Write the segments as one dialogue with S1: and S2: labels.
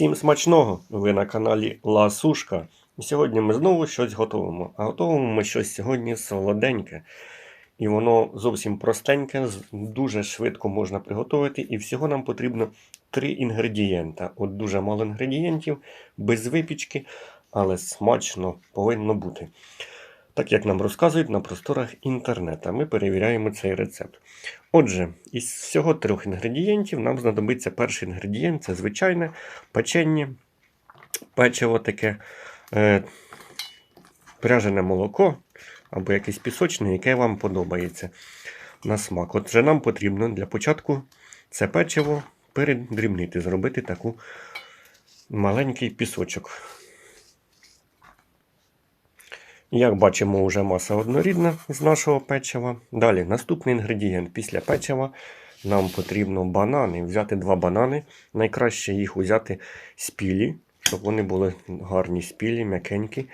S1: Всім смачного! Ви на каналі Ласушка. Сьогодні ми знову щось готуємо. А готуємо ми щось сьогодні солоденьке. І воно зовсім простеньке, дуже швидко можна приготувати. І всього нам потрібно три інгредієнта. От дуже мало інгредієнтів, без випічки, але смачно повинно бути. Так як нам розказують на просторах інтернету, ми перевіряємо цей рецепт. Отже, із всього трьох інгредієнтів нам знадобиться перший інгредієнт це звичайне печення, печиво таке, е, пряжене молоко або якесь пісочне, яке вам подобається на смак. Отже, нам потрібно для початку це печиво передрібнити, зробити таку маленький пісочок. Як бачимо, вже маса однорідна з нашого печива. Далі, наступний інгредієнт після печива. Нам потрібно банани. Взяти два банани. Найкраще їх взяти спілі, щоб вони були гарні спілі, м'якенькі.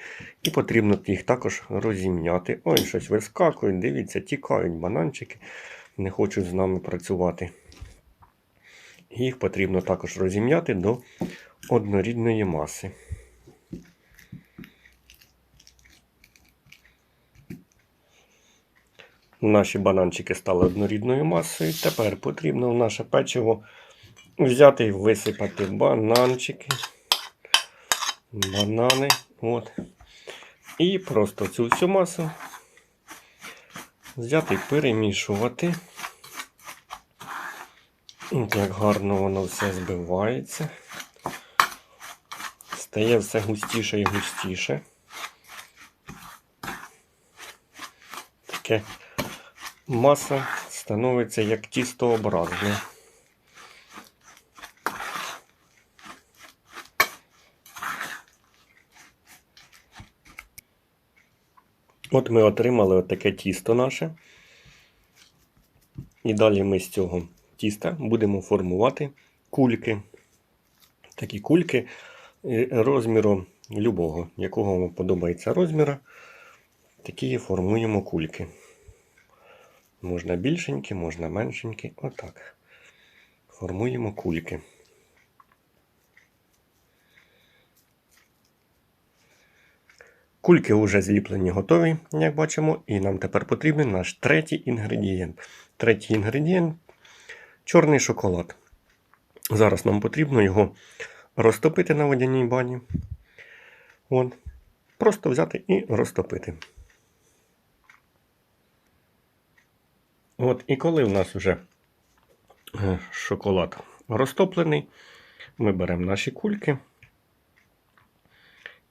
S1: І потрібно їх також розім'яти. Ой, щось вискакують, дивіться, тікають бананчики, не хочуть з нами працювати. Їх потрібно також розім'яти до однорідної маси. Наші бананчики стали однорідною масою. Тепер потрібно в наше печиво взяти і висипати бананчики. Банани. От. І просто цю всю масу взяти і перемішувати. Як гарно воно все збивається. Стає все густіше і густіше. Таке маса становиться як тістообразне. От ми отримали таке тісто наше. І далі ми з цього тіста будемо формувати кульки. Такі кульки е, розміру любого, якого вам подобається розміра. Такі формуємо кульки. Можна більшенькі, можна меншенькі. Отак. Формуємо кульки. Кульки вже зліплені, готові, як бачимо, і нам тепер потрібен наш третій інгредієнт. Третій інгредієнт чорний шоколад. Зараз нам потрібно його розтопити на водяній бані. От. Просто взяти і розтопити. От, і коли в нас вже е, шоколад розтоплений, ми беремо наші кульки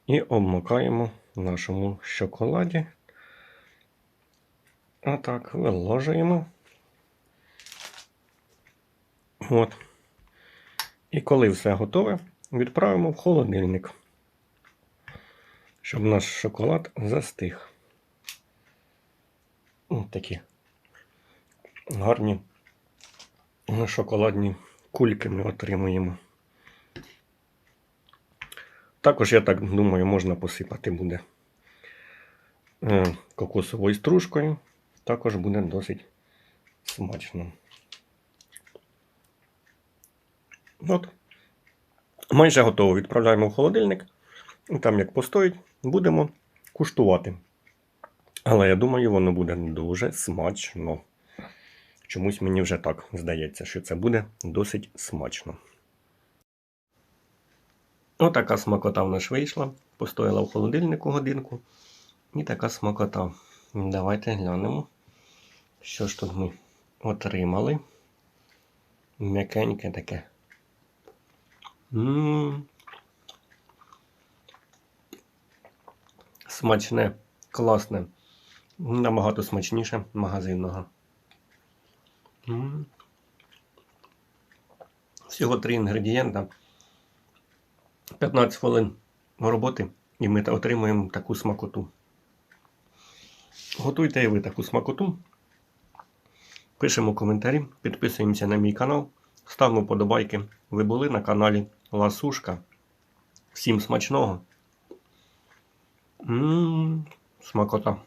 S1: і обмакаємо в нашому шоколаді. А так, виложуємо. От. І коли все готове, відправимо в холодильник, щоб наш шоколад застиг. Ось такі гарні шоколадні кульки ми отримуємо. Також, я так думаю, можна посипати буде е, кокосовою стружкою. Також буде досить смачно. От. Майже готово. Відправляємо в холодильник. І там, як постоїть, будемо куштувати. Але я думаю, воно буде дуже смачно. Чомусь мені вже так здається, що це буде досить смачно. Отака смакота в нас вийшла. Постояла в холодильнику годинку. І така смакота. Давайте глянемо, що ж тут ми отримали. М'якеньке таке. М. Смачне, класне. Набагато смачніше магазинного. М. Всього три інгредієнта. 15 хвилин роботи, і ми отримуємо таку смакоту. Готуйте і ви таку смакоту. Пишемо коментарі, підписуємося на мій канал, ставимо подобайки. Ви були на каналі Ласушка. Всім смачного. М, Смакота.